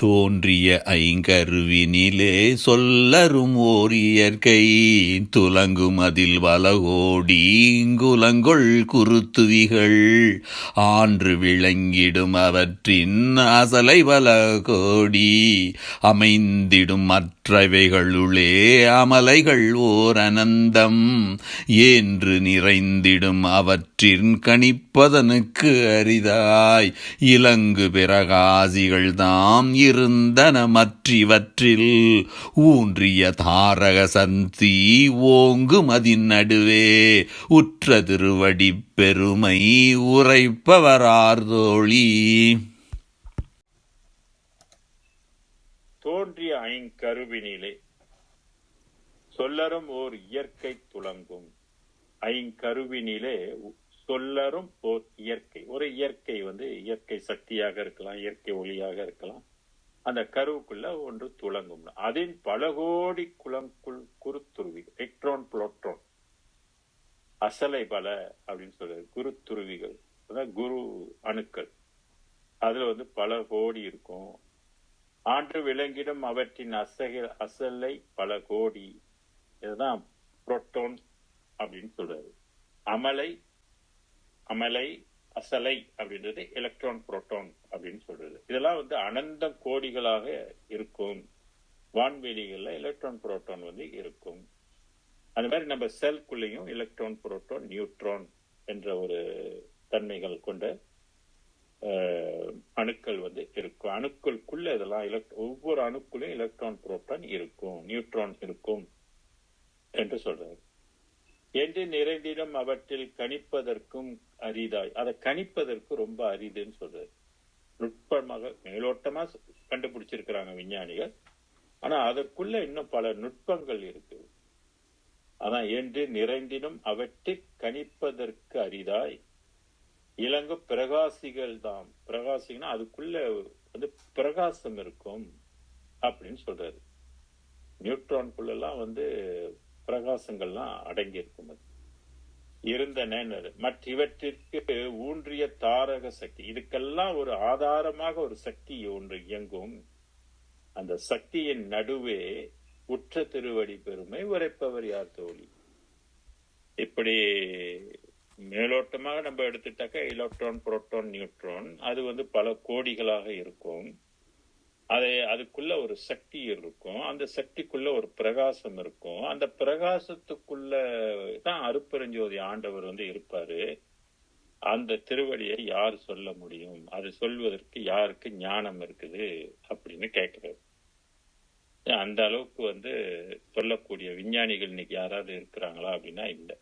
தோன்றிய ஐங்கருவினிலே சொல்லரும் ஓர் இயற்கை. துலங்கும் அதில் வலகோடி குலங்கொள் குருத்துவிகள். ஆன்று விளங்கிடும் அவற்றின் அசலை வலகோடி. அமைந்திடும் மற்றவைகளுளே அமலைகள் ஓர் அனந்தம். ஏன்று நிறைந்திடும் அவற்றின் கணிப்பதனுக்கு அரிதாய். இலங்கு பிறகாசிகள் தாம் இருந்தன மற்றிவற்றில் ஊன்றிய தாரக சந்தி ஓங்கும் அதின் நடுவே உற்ற திருவடி பெருமை உரைப்பவரார் தோழி தோன்றிய ஐங்கருவினிலே சொல்லரும் ஓர் இயற்கை துலங்கும் ஐங்கருவினிலே சொல்லரும் ஓர் இயற்கை. ஒரு இயற்கை வந்து இயற்கை சக்தியாக இருக்கலாம் இயற்கை ஒளியாக இருக்கலாம். அந்த கருவுக்குள்ள ஒன்று துளங்கும் அதன் பல கோடி குளங்குள் குருத்துருவி எக்ட்ரான் புளோட்ரான் அசலை பல அப்படின்னு சொல்றது குருத்துருவிகள் அதான் குரு அணுக்கள். அதுல வந்து பல கோடி இருக்கும். ஆண்டு விளங்கிடும் அவற்றின் அசக அசலை பல கோடி. இதுதான் புரோட்டோன் அப்படின்னு சொல்றாரு அமலை அமலை அசலை அப்படின்றது எலக்ட்ரான் புரோட்டான் அப்படின்னு இதெல்லாம் வந்து அனந்த கோடிகளாக இருக்கும். வான்வெளிகளில் எலக்ட்ரான் புரோட்டான் வந்து இருக்கும். அந்த மாதிரி நம்ம செல்குள்ளேயும் எலக்ட்ரான் புரோட்டான் நியூட்ரான் என்ற ஒரு தன்மைகள் கொண்ட அணுக்கள் வந்து இருக்கும். அணுக்களுக்குள்ள இதெல்லாம் elect- ஒவ்வொரு அணுக்குள்ளேயும் எலக்ட்ரான் புரோட்டான் இருக்கும் நியூட்ரான் இருக்கும் என்று சொல்றாரு என்று நிறைந்திடம் அவற்றில் கணிப்பதற்கும் அரிதாய். அதை கணிப்பதற்கு ரொம்ப அரிதுன்னு சொல்றாரு. நுட்பமாக மேலோட்டமா கண்டுபிடிச்சிருக்கிறாங்க விஞ்ஞானிகள். ஆனா அதற்குள்ள இன்னும் பல நுட்பங்கள் இருக்கு. ஆனா என்று நிறைந்தினும் அவற்றை கணிப்பதற்கு அரிதாய் இளங்க பிரகாசிகள் தான் பிரகாசிகனா அதுக்குள்ள வந்து பிரகாசம் இருக்கும் அப்படின்னு சொல்றாரு நியூட்ரான்குள்ளெல்லாம் வந்து பிரகாசங்கள்லாம் அடங்கி இருக்கும் அது. இருந்தன மற்றவற்றிற்கு ஊன்றிய தாரக சக்தி இதுக்கெல்லாம் ஒரு ஆதாரமாக ஒரு சக்தி ஒன்று இயங்கும். அந்த சக்தியின் நடுவே உற்ற திருவடி பெருமை உரைப்பவர் யார் தோழி? இப்படி மேலோட்டமாக நம்ம எடுத்துட்டாக்க எலக்ட்ரான் புரோட்டான் நியூட்ரான் அது வந்து பல கோடிகளாக இருக்கும். அதை அதுக்குள்ள ஒரு சக்தி இருக்கும். அந்த சக்திக்குள்ள ஒரு பிரகாசம் இருக்கும். அந்த பிரகாசத்துக்குள்ள தான் அருப்பெருஞ்சோதி ஆண்டவர் வந்து இருப்பாரு. அந்த திருவடியை யார் சொல்ல முடியும்? அது சொல்வதற்கு யாருக்கு ஞானம் இருக்குது அப்படின்னு கேட்கிறாரு. அந்த அளவுக்கு வந்து சொல்லக்கூடிய விஞ்ஞானிகள் இன்னைக்கு யாராவது இருக்கிறாங்களா அப்படின்னா இல்லை.